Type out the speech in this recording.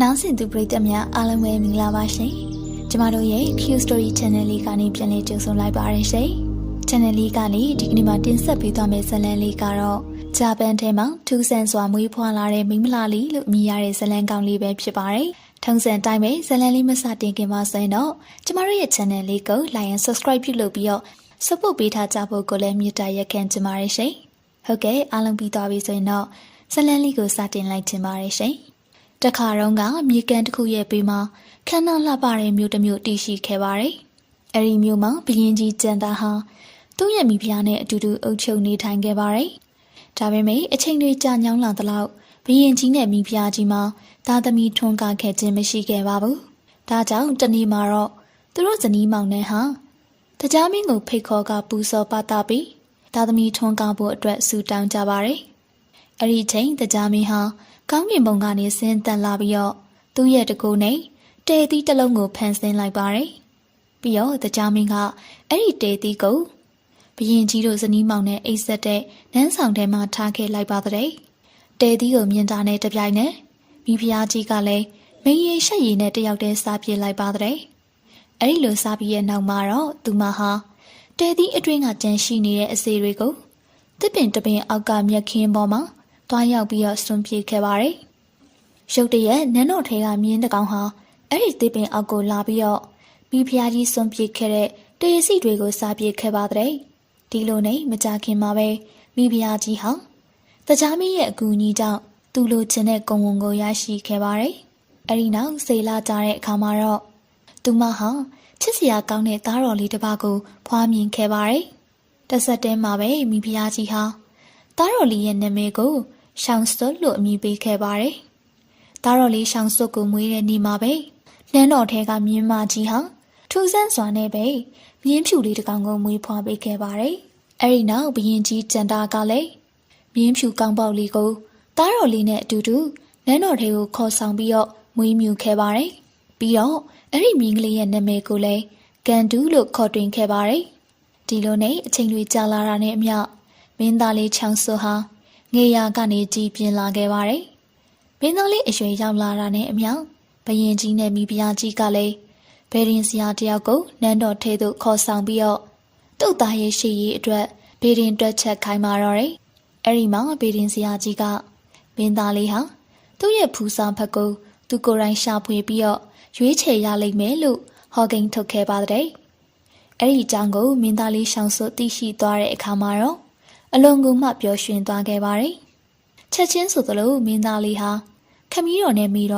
နောင်စင်သူပရိသတ်များအားလုံးပဲမင်္ဂလာပါရှင်။ကျမတို့ရဲ့ Q Story Channel လေးကနေပြန်လည်ကြိုဆိုလိုက်ပါရရှင်။ Channel လေးကနေဒီကနေ့မှတင်ဆက်ပေးသွားမယ့်ဇာတ်လမ်းလေးကတော့ဂျပန်ထဲမှာထူးဆန်းစွာမွေးဖွားလာတဲ့မိန်းမလာလီလို့အမည်ရတဲ့ဇာတ်လမ်းကောင်းလေးပဲဖြစ်ပါတယ်။ထုံးစံတိုင်းပဲဇာတ်လမ်းလေးမစတင်ခင်ပါဆိုရင်တော့ကျမတို့ရဲ့ Channel လေးကို Like and Subscribe ပြုလုပ်ပြီးတော့ support ပေးထားကြဖို့ကိုလည်းမြစ်တာရက်ခံချင်ပါတယ်ရှင်။ဟုတ်ကဲ့အားလုံးပြီးသွားပြီဆိုရင်တော့ဇာတ်လမ်းလေးကိုစတင်လိုက်ချင်ပါတယ်ရှင်။ တခါတော့ကမြေကန်တစ်ခုရဲ့ဘေးမှာခမ်းနားလှပတဲ့မြို့တစ်မြို့တည်ရှိခဲ့ပါတယ်။အဲဒီမြို့မှာဘရင်ကြီးကျန်တာဟာသူ့ရဲ့မိဖုရားနဲ့အတူတူအုပ်ချုပ်နေထိုင်ခဲ့ပါတယ်။ဒါပေမဲ့အချိန်တွေကြာညောင်းလာသလောက်ဘရင်ကြီးနဲ့မိဖုရားကြီးမှာသားသမီးထွန်းကားခဲ့ခြင်းမရှိခဲ့ပါဘူး။ဒါကြောင့်တနေ့မှာတော့သူတို့ဇနီးမောင်နှံဟာတရားမင်းကိုဖိတ်ခေါ်ကပူဇော်ပါတာပြီးသားသမီးထွန်းကားဖို့အတွက်ဆူတောင်းကြပါတယ်။အဲ့ဒီချိန်တရားမင်းဟာ ကောင်းကင်ဘုံကနေဆင်းသက်လာပြီးတော့သူ့ရဲ့တကူနဲ့တဲသီးတစ်လုံးကိုဖန်ဆင်းလိုက်ပါတယ်။ပြီးတော့တရားမင်းကအဲ့ဒီတဲသီးကိုဘရင်ကြီးတို့ဇနီးမောင်နဲ့အိတ်ဆက်တဲ့နန်းဆောင်ထဲမှာထားခဲ့လိုက်ပါတဲ့။တဲသီးကိုမြင်တာနဲ့တပြိုင်နက်မိဖုရားကြီးကလည်းမင်းရင်ရှက်ရည်နဲ့တယောက်တည်းစားပြစ်လိုက်ပါတဲ့။အဲ့ဒီလိုစားပြီးရဲ့နောက်မှာတော့သူမဟာတဲသီးအတွင်းကကြန့်ရှိနေတဲ့အစေတွေကိုတစ်ပင်တစ်ပင်အောက်ကမြက်ခင်းပေါ်မှာ တွားရောက်ပြီးတော့ဆွန့်ပြေးခဲ့ပါတယ်။ရုတ်တရက်နန်းတော်ထဲကမြင်းတကောင်ဟာအဲ့ဒီတစ်ပင်အောက်ကိုလာပြီးတော့မိဖုရားကြီးဆွန့်ပြေးခဲ့တဲ့တရစီတွေကိုစားပြေးခဲ့ပါတဲ့။ဒီလိုနဲ့မကြခင်မှာပဲမိဖုရားကြီးဟာတရားမင်းရဲ့အကူအညီကြောင့်သူ့လိုချင်တဲ့ကုံဝန်ကိုရရှိခဲ့ပါတယ်။အဲ့ဒီနောက်စေလာကြတဲ့အခါမှာတော့သူမဟာချစ်စရာကောင်းတဲ့သားတော်လေးတစ်ပါးကိုဖွားမြင်ခဲ့ပါတယ်။တစ်ဆက်တည်းမှာပဲမိဖုရားကြီးဟာ တားတော်လေးရဲ့နာမည်ကိုရှောင်းစွတ်လို့အမည်ပေးခဲ့ပါတယ်။တားတော်လေးရှောင်းစွတ်ကိုမွေးတဲ့နေ့မှာပဲနန်းတော်ထဲကမြင်းမကြီးဟာထူးဆန်းစွာနဲ့ပဲမြင်းဖြူလေးတစ်ကောင်ကိုမွေးဖွားပေးခဲ့ပါတယ်။အဲဒီနောက်ဘရင်ကြီးကျန်တာကလည်းမြင်းဖြူကောင်းပေါက်လေးကိုတားတော်လေးနဲ့အတူတူနန်းတော်ထဲကိုခေါ်ဆောင်ပြီးတော့မွေးမြူခဲ့ပါတယ်။ပြီးတော့အဲ့ဒီမြင်းကလေးရဲ့နာမည်ကိုလည်းကန်ဒူးလို့ခေါ်တွင်ခဲ့ပါတယ်။ဒီလိုနဲ့အချိန်တွေကြာလာတာနဲ့အမျှ မင်းသားလေးချောင်းဆူဟာငေရာကနေကြီးပြင်းလာခဲ့ပါတယ်။မင်းသားလေးအရွယ်ရောက်လာတာနဲ့အမျှဘရင်ကြီးနဲ့မိဖုရားကြီးကလည်းဘယ်ရင်စရာတယောက်ကိုနန်းတော်ထဲသို့ခေါ်ဆောင်ပြီးတော့သူ့သားရဲ့ရှိရေးအတွက်ဘေရင်တွက်ချက်ခိုင်းပါတော့တယ်။အဲ့ဒီမှာဘေရင်စရာကြီးကမင်းသားလေးဟာသူ့ရဲ့ဖူစာဖက်ကိုသူကိုယ်တိုင်ရှာဖွေပြီးတော့ရွေးချယ်ရလိမ့်မယ်လို့ဟော်ဂိန်ထုတ်ခဲ့ပါတဲ့။အဲ့ဒီအကြောင်းကိုမင်းသားလေးရှောင်းစွသိရှိသွားတဲ့အခါမှာတော့ အလွန်ကူမှပျော်ရွှင်သွားခဲ့ပါတယ်။ချက်ချင်းဆိုသလိုမင်းသားလေးဟာခမီးတော်နဲ့မိတော်